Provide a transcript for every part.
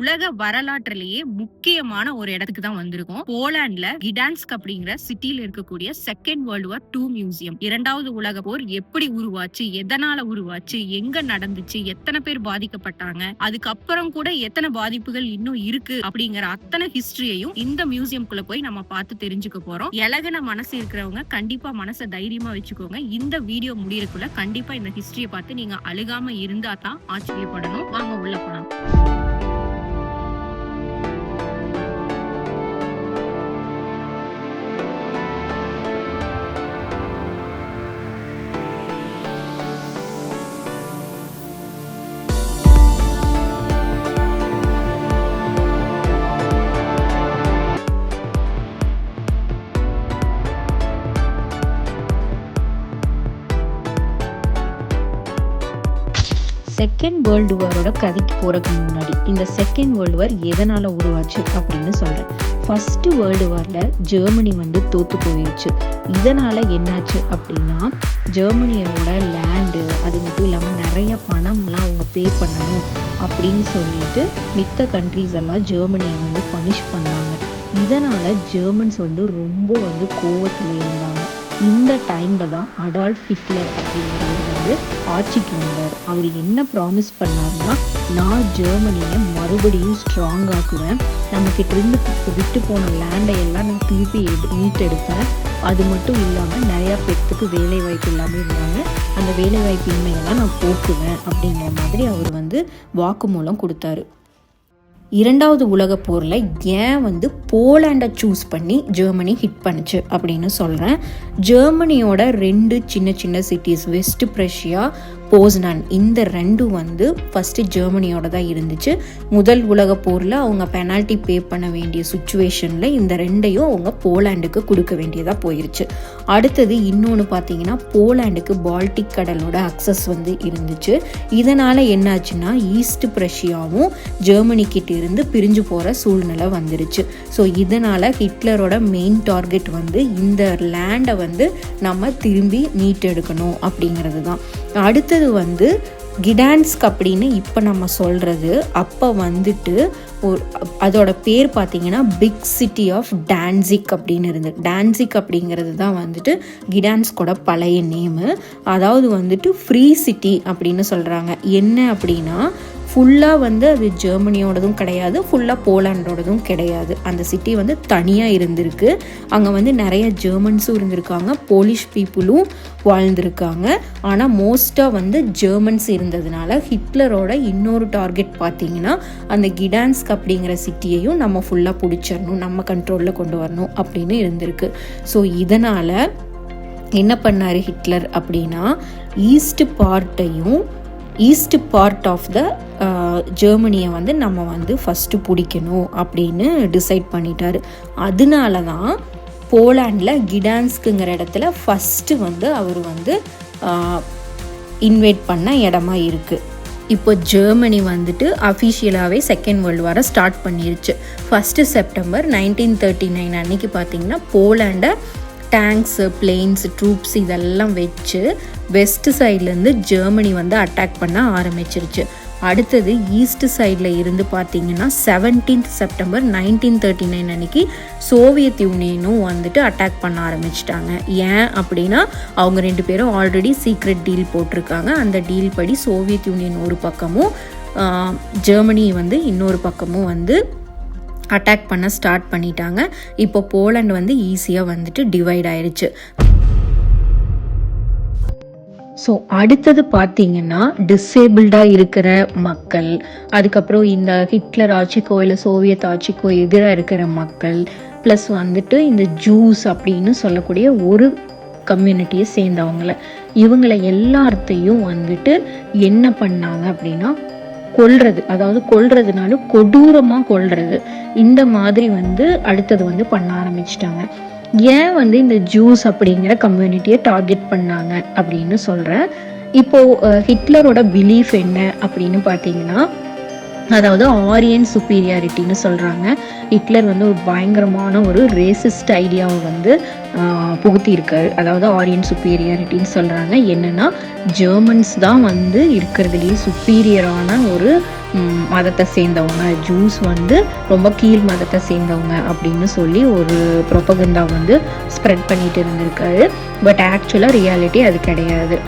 உலக வரலாற்றிலேயே முக்கியமான ஒரு இடத்துக்கு தான் வந்திருக்கோம். போலாண்ட்ல கிடான்ஸ்க் அப்படிங்கிற சிட்டியில இருக்கக்கூடிய second world war two museum இரண்டாவது உலக போர் எப்படி உருவாச்சு எதனால உருவாச்சு எங்க நடந்துச்சு எத்தனை பேர் பாதிக்கப்பட்டாங்க அதுக்கப்புறம் கூட எத்தனை பாதிப்புகள் இன்னும் இருக்கு அப்படிங்கிற அத்தனை ஹிஸ்டரியையும் இந்த மியூசியம்குள்ள போய் நம்ம பார்த்து தெரிஞ்சுக்க போறோம். இலகுன மனசு இருக்கிறவங்க கண்டிப்பா மனசை தைரியமா வச்சுக்கோங்க. இந்த வீடியோ முடியறதுக்குள்ள கண்டிப்பா இந்த ஹிஸ்டரியை பார்த்து நீங்க அழுகாம இருந்தா தான் ஆச்சரியப்படணும். வாங்க உள்ள போலாம். செகண்ட் வேர்ல்டு வாரோட கதைக்கு போகிறதுக்கு முன்னாடி இந்த செகண்ட் வேர்ல்டு வார் எதனால் உருவாச்சு அப்படின்னு சொல்கிறேன் ஃபஸ்ட்டு வேர்ல்டு வாரில் ஜெர்மனி வந்து தோற்று போயிடுச்சு இதனால் என்னாச்சு அப்படின்னா ஜெர்மனியோட லேண்டு அது மட்டும் இல்லாமல் நிறைய பணம்லாம் அவங்க பே பண்ணணும் அப்படின்னு சொல்லிட்டு மித்த கண்ட்ரீஸ் எல்லாம் ஜெர்மனியை வந்து பனிஷ் பண்ணாங்க. இதனால் ஜெர்மன்ஸ் வந்து ரொம்ப வந்து கோவத்தில் இருந்தாங்க. இந்த டைமில் தான் அடால்ஃப் ஹிட்லர் அப்படிங்கிறவர் வந்து ஆட்சிக்கு வந்தார் அவர் என்ன ப்ராமிஸ் பண்ணார்னா நான் ஜெர்மனியை மறுபடியும் ஸ்ட்ராங் ஆக்குவேன். நம்மக்கிட்ட இருந்து விட்டு போன லேண்டை எல்லாம் நான் திருப்பி எடு மீட்டெடுப்பேன். அது மட்டும் இல்லாமல் நிறையா பேர்த்துக்கு வேலை வாய்ப்பு இல்லாமல் இருந்தாங்க. அந்த வேலை வாய்ப்பு இன்மையெல்லாம் நான் போக்குவேன் அப்படிங்கிற மாதிரி அவர் வந்து வாக்குமூலம் கொடுத்தாரு. இரண்டாவது உலகப் போரில் ஏன் வந்து போலாண்டை சூஸ் பண்ணி ஜெர்மனி ஹிட் பண்ணுச்சு அப்படின்னு சொல்கிறேன் ஜெர்மனியோட ரெண்டு சின்ன சின்ன சிட்டிஸ் வெஸ்ட் ப்ரஷ்யா போஸ்னான். இந்த ரெண்டும் வந்து ஃபஸ்ட்டு ஜெர்மனியோட தான் இருந்துச்சு. முதல் உலக போரில் அவங்க பெனால்ட்டி பே பண்ண வேண்டிய சுச்சுவேஷனில் இந்த ரெண்டையும் அவங்க போலாண்டுக்கு கொடுக்க வேண்டியதாக போயிருச்சு. அடுத்தது இன்னொன்று பார்த்தீங்கன்னா போலாண்டுக்கு பால்டிக் கடலோட அக்சஸ் வந்து இருந்துச்சு. இதனால் என்னாச்சுன்னா ஈஸ்ட் பிரஷியாவும் ஜெர்மனிக்கிட்ட இருந்து பிரிஞ்சு போகிற சூழ்நிலை வந்துருச்சு. ஸோ இதனால் ஹிட்லரோட மெயின் டார்கெட் வந்து இந்த லேண்டை வந்து நம்ம திரும்பி மீட்டெடுக்கணும் அப்படிங்கிறது தான் அடுத்தது வந்து கிடான்ஸ்க் அப்படின்னு இப்போ நம்ம சொல்கிறது அப்போ வந்துட்டு ஒரு அதோட பேர் பார்த்தீங்கன்னா பிக் சிட்டி ஆஃப் டான்சிக் அப்படின்னு இருந்து டான்சிக் அப்படிங்கிறது தான் வந்துட்டு கிடான்ஸ்கோட பழைய நேமு அதாவது வந்துட்டு ஃப்ரீ சிட்டி அப்படின்னு சொல்கிறாங்க என்ன அப்படின்னா ஃபுல்லாக வந்து அது ஜெர்மனியோடதும் கிடையாது ஃபுல்லாக போலாண்டோடதும் கிடையாது. அந்த சிட்டி வந்து தனியாக இருந்திருக்கு. அங்கே வந்து நிறைய ஜெர்மன்ஸும் இருந்திருக்காங்க போலிஷ் பீப்புளும் வாழ்ந்திருக்காங்க. ஆனால் மோஸ்ட்டாக வந்து ஜெர்மன்ஸ் இருந்ததுனால ஹிட்லரோட இன்னொரு டார்கெட் பார்த்தீங்கன்னா அந்த கிடான்ஸ்க் அப்படிங்கிற சிட்டியையும் நம்ம ஃபுல்லாக பிடிச்சிடணும் நம்ம கண்ட்ரோலில் கொண்டு வரணும் அப்படின்னு இருந்திருக்கு. ஸோ இதனால் என்ன பண்ணார் ஹிட்லர் அப்படின்னா ஈஸ்ட் பார்ட்டையும் ஈஸ்ட் பார்ட் ஆஃப் த ஜெர்மனியை வந்து நம்ம வந்து ஃபஸ்ட்டு பிடிக்கணும் அப்படின்னு டிசைட் பண்ணிட்டாரு. அதனால தான் போலாண்டில் கிடான்ஸ்க்குங்கிற இடத்துல ஃபஸ்ட்டு வந்து அவர் வந்து இன்வைட் பண்ண இடமா இருக்குது இப்போ ஜெர்மனி வந்துட்டு அஃபிஷியலாகவே செகண்ட் வேர்ல்டு வாரை ஸ்டார்ட் பண்ணிருச்சு. First September nineteen thirty nine அன்னைக்கு பார்த்தீங்கன்னா போலாண்டை டேங்க்ஸு பிளெயின்ஸ் ட்ரூப்ஸ் இதெல்லாம் வச்சு வெஸ்ட் சைட்லேருந்து ஜெர்மனி வந்து அட்டாக் பண்ண ஆரம்பிச்சிருச்சு. அடுத்தது ஈஸ்ட் சைடில் இருந்து பார்த்தீங்கன்னா seventeenth September nineteen thirty nine அன்னைக்கு சோவியத் யூனியனும் வந்துட்டு அட்டாக் பண்ண ஆரம்பிச்சிட்டாங்க. ஏன் அப்படின்னா அவங்க ரெண்டு பேரும் ஆல்ரெடி சீக்ரெட் டீல் போட்டிருக்காங்க. அந்த டீல் படி சோவியத் யூனியன் ஒரு பக்கமும் ஜெர்மனி வந்து இன்னொரு பக்கமும் வந்து அட்டாக் பண்ண ஸ்டார்ட் பண்ணிட்டாங்க. இப்போ போலண்ட் வந்து ஈஸியாக வந்துட்டு டிவைட் ஆயிடுச்சு ஸோ அடுத்தது பார்த்தீங்கன்னா டிசேபிள்டாக இருக்கிற மக்கள் அதுக்கப்புறம் இந்த ஹிட்லர் ஆட்சிக்கோ இல்லை சோவியத் ஆட்சிக்கோ எதிராக இருக்கிற மக்கள் ப்ளஸ் வந்துட்டு இந்த ஜூஸ் அப்படின்னு சொல்லக்கூடிய ஒரு கம்யூனிட்டியை சேர்ந்தவங்கள. இவங்களை எல்லாத்தையும் வந்துட்டு என்ன பண்ணாங்க அப்படின்னா கொள்றது அதாவது கொல்றதுனால கொடூரமாக கொள்றது இந்த மாதிரி வந்து அடுத்தது வந்து பண்ண ஆரம்பிச்சிட்டாங்க. ஏன் வந்து இந்த ஜூஸ் அப்படிங்கிற கம்யூனிட்டியை டார்கெட் பண்ணாங்க அப்படின்னு சொல்கிறேன் இப்போ ஹிட்லரோட பிலீஃப் என்ன அப்படின்னு பார்த்தீங்கன்னா அதாவது ஆரியன் சுப்பீரியாரிட்டின்னு சொல்கிறாங்க ஹிட்லர் வந்து ஒரு பயங்கரமான ஒரு ரேசிஸ்ட் ஐடியாவை வந்து புகுத்தியிருக்காரு. அதாவது ஆரியன் சுப்பீரியாரிட்டின்னு சொல்கிறாங்க என்னென்னா ஜெர்மன்ஸ் தான் வந்து இருக்கிறதுலேயே சுப்பீரியரான ஒரு மதத்தை சேர்ந்தவங்க. ஜூஸ் வந்து ரொம்ப கீழ் மதத்தை சேர்ந்தவங்க அப்படின்னு சொல்லி ஒரு ப்ரொபகண்டா வந்து ஸ்ப்ரெட் பண்ணிட்டு இருந்திருக்காரு. பட் ஆக்சுவலாக ரியாலிட்டி அது கிடையாது.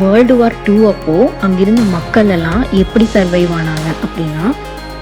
வேர்ல்டு வார் டூ அப்போது அங்கிருந்த மக்கள் எல்லாம் எப்படி சர்வைவ் ஆனாங்க? அப்படின்னா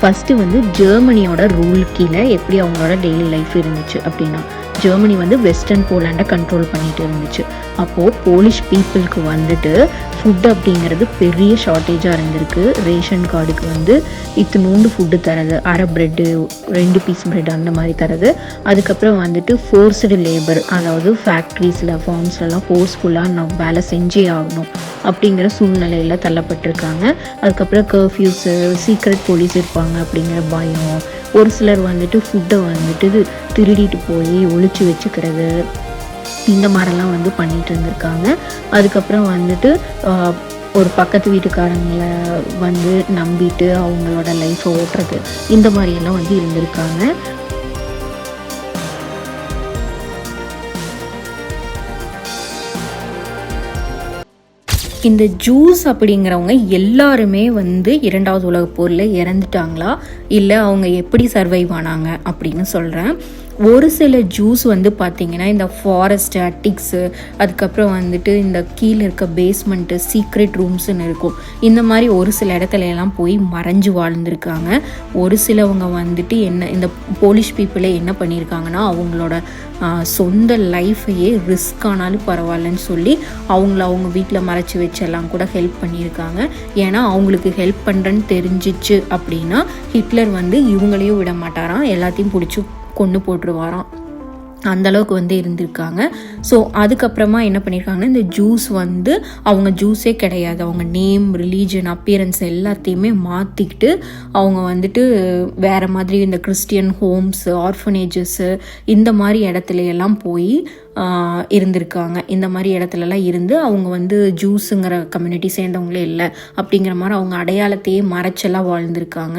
ஃபஸ்ட்டு வந்து ஜெர்மனியோட ரூல் கீழே எப்படி அவங்களோட டெய்லி லைஃப் இருந்துச்சு அப்படின்னா ஜெர்மனி வந்து வெஸ்டர்ன் போலாண்டை கண்ட்ரோல் பண்ணிட்டு இருந்துச்சு. அப்போது போலிஷ் பீப்புளுக்கு வந்துட்டு ஃபுட் அப்படிங்கிறது பெரிய ஷார்ட்டேஜாக இருந்திருக்கு. ரேஷன் கார்டுக்கு வந்து இத்தினூண்டு ஃபுட்டு தரது. அரை ப்ரெட்டு ரெண்டு பீஸ் ப்ரெட் அந்த மாதிரி தரது. அதுக்கப்புறம் வந்துட்டு ஃபோர்ஸ்டு லேபர் அதாவது ஃபேக்ட்ரிஸில் ஃபார்ம்ஸ்லலாம் ஃபோர்ஸ்ஃபுல்லாக நம்ம வேலை செஞ்சே ஆகணும் அப்படிங்கிற சூழ்நிலையில் தள்ளப்பட்டிருக்காங்க. அதுக்கப்புறம் கர்ஃப்யூஸு சீக்ரெட் போலீஸ் இருப்பாங்க அப்படிங்கிற பயம் ஒரு சிலர் வந்துட்டு ஃபுட்டை வந்துட்டு திருடிட்டு போய் ஒழிச்சு வச்சுக்கிறது இந்த மாதிரிலாம் வந்து பண்ணிட்டு இருந்திருக்காங்க. அதுக்கப்புறம் வந்துட்டு ஒரு பக்கத்து வீட்டுக்காரங்களை வந்து நம்பிட்டு அவங்களோட லைஃப்பை ஓட்டுறது இந்த மாதிரியெல்லாம் வந்து இருந்திருக்காங்க. இந்த ஜூஸ் அப்படிங்கிறவங்க எல்லாருமே வந்து இரண்டாவது உலகப் போரில் இறந்துட்டாங்களா? இல்லை அவங்க எப்படி சர்வைவ் ஆனாங்க அப்படின்னு சொல்கிறேன் ஒரு சில ஜூஸ் வந்து பார்த்திங்கன்னா இந்த ஃபாரஸ்ட் அட்டிக்ஸு அதுக்கப்புறம் வந்துட்டு இந்த கீழே இருக்க பேஸ்மெண்ட்டு சீக்ரெட் ரூம்ஸ்னு இருக்கும். இந்த மாதிரி ஒரு சில இடத்துல எல்லாம் போய் மறைஞ்சு வாழ்ந்திருக்காங்க. ஒரு சிலவங்க வந்துட்டு என்ன இந்த போலீஸ் பீப்புளே என்ன பண்ணியிருக்காங்கன்னா அவங்களோட சொந்த லைஃபையே ரிஸ்க் ஆனாலும் பரவாயில்லன்னு சொல்லி அவங்கள அவங்க வீட்டில் மறைச்சி வச்செல்லாம் கூட ஹெல்ப் பண்ணியிருக்காங்க ஏன்னா அவங்களுக்கு ஹெல்ப் பண்ணுறேன்னு தெரிஞ்சிச்சு அப்படின்னா ஹிட்லர் வந்து இவங்களையும் விட மாட்டாராம். எல்லாத்தையும் பிடிச்சி கொண்டு போட்டுருவாராம். அந்தளவுக்கு வந்து இருந்திருக்காங்க. ஸோ அதுக்கப்புறமா என்ன பண்ணியிருக்காங்கன்னா இந்த ஜூஸ் வந்து அவங்க ஜூஸே கிடையாது. அவங்க நேம் ரிலீஜன் அப்பியரன்ஸ் எல்லாத்தையுமே மாற்றிக்கிட்டு அவங்க வந்துட்டு வேறு மாதிரி இந்த கிறிஸ்டியன் ஹோம்ஸு ஆர்ஃபனேஜஸ்ஸு இந்த மாதிரி இடத்துல எல்லாம் போய் இருந்திருக்காங்க. இந்த மாதிரி இடத்துலலாம் இருந்து அவங்க வந்து ஜூஸுங்கிற கம்யூனிட்டி சேர்ந்தவங்களே இல்லை. அப்படிங்கிற மாதிரி அவங்க அடையாளத்தையே மறைச்செல்லாம் வாழ்ந்திருக்காங்க.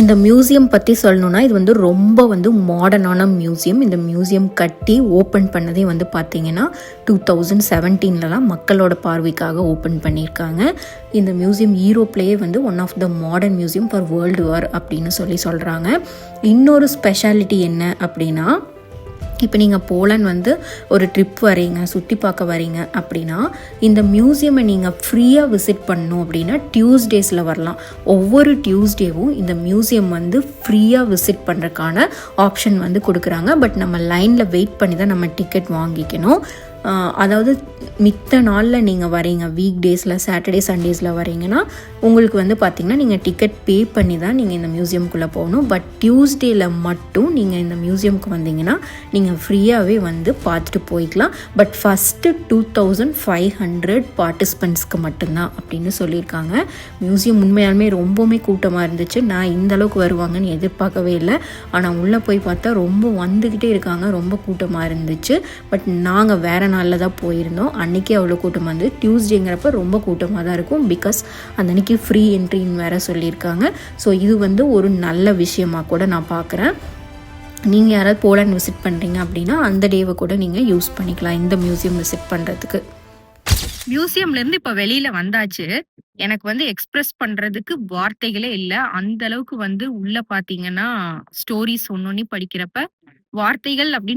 இந்த மியூசியம் பற்றி சொல்லணுன்னா இது வந்து ரொம்ப வந்து மாடர்னான மியூசியம் இந்த மியூசியம் கட்டி ஓப்பன் பண்ணதே வந்து பார்த்தீங்கன்னா டூ தௌசண்ட் செவன்டீன்லலாம் மக்களோட பார்வைக்காக ஓப்பன் பண்ணியிருக்காங்க. இந்த மியூசியம் ஈரோப்லேயே வந்து one of the modern museum for world war அப்படின்னு சொல்லி சொல்கிறாங்க இன்னொரு ஸ்பெஷாலிட்டி என்ன அப்படின்னா இப்போ நீங்கள் போலண்ட் வந்து ஒரு ட்ரிப் வரீங்க சுற்றி பார்க்க வரீங்க அப்படின்னா இந்த மியூசியமை நீங்கள் ஃப்ரீயாக விசிட் பண்ணணும் அப்படின்னா டியூஸ்டேஸில் வரலாம். ஒவ்வொரு டியூஸ்டேவும் இந்த மியூசியம் வந்து ஃப்ரீயாக விசிட் பண்ணுறதுக்கான ஆப்ஷன் வந்து கொடுக்குறாங்க. பட் நம்ம லைனில் வெயிட் பண்ணி தான் நம்ம டிக்கெட் வாங்கிக்கணும். அதாவது மித்த நாளில் நீங்கள் வரீங்க வீக் டேஸில் சாட்டர்டே சண்டேஸில் வரீங்கன்னா உங்களுக்கு வந்து பார்த்திங்கன்னா நீங்கள் டிக்கெட் பே பண்ணி தான் நீங்கள் இந்த மியூசியம்குள்ளே போகணும். பட் டியூஸ்டேயில் மட்டும் நீங்கள் இந்த மியூசியம்க்கு வந்தீங்கன்னா நீங்கள் ஃப்ரீயாகவே வந்து பார்த்துட்டு போய்க்கலாம். But first two thousand five hundred பார்ட்டிசிபெண்ட்ஸ்க்கு மட்டும்தான் அப்படின்னு சொல்லியிருக்காங்க. மியூசியம் உண்மையாலுமே ரொம்பவுமே கூட்டமாக இருந்துச்சு. நான் இந்த அளவுக்கு வருவாங்கன்னு எதிர்பார்க்கவே இல்லை. ஆனால் உள்ளே போய் பார்த்தா ரொம்ப வந்துக்கிட்டே இருக்காங்க. ரொம்ப கூட்டமாக இருந்துச்சு. பட் நாங்கள் வேறு நாளில் தான் போயிருந்தோம். அன்றைக்கி அவ்வளோ கூட்டமாக வந்து டியூஸ்டேங்கிறப்ப ரொம்ப கூட்டமாக தான் இருக்கும். பிகாஸ் அந்த அன்றைக்கி ஃப்ரீ என்ட்ரின்னு வேறு சொல்லியிருக்காங்க. ஸோ இது வந்து ஒரு நல்ல விஷயமாக கூட நான் பார்க்குறேன் நீங்கள் யாராவது போலாண்ட் விசிட் பண்ணுறீங்க அப்படின்னா அந்த டேவை கூட நீங்கள் யூஸ் பண்ணிக்கலாம். இந்த மியூசியம் விசிட் பண்ணுறதுக்கு மியூசியம்லேருந்து இப்போ வெளியில் வந்தாச்சு. எனக்கு வந்து எக்ஸ்பிரஸ் பண்றதுக்கு வார்த்தைகளே இல்லை. அந்த அளவுக்கு வந்து உள்ள பாத்தீங்கன்னா ஸ்டோரிஸ் ஒன்னொன்னு படிக்கிறப்ப வார்த்தைகள் அப்படின்னு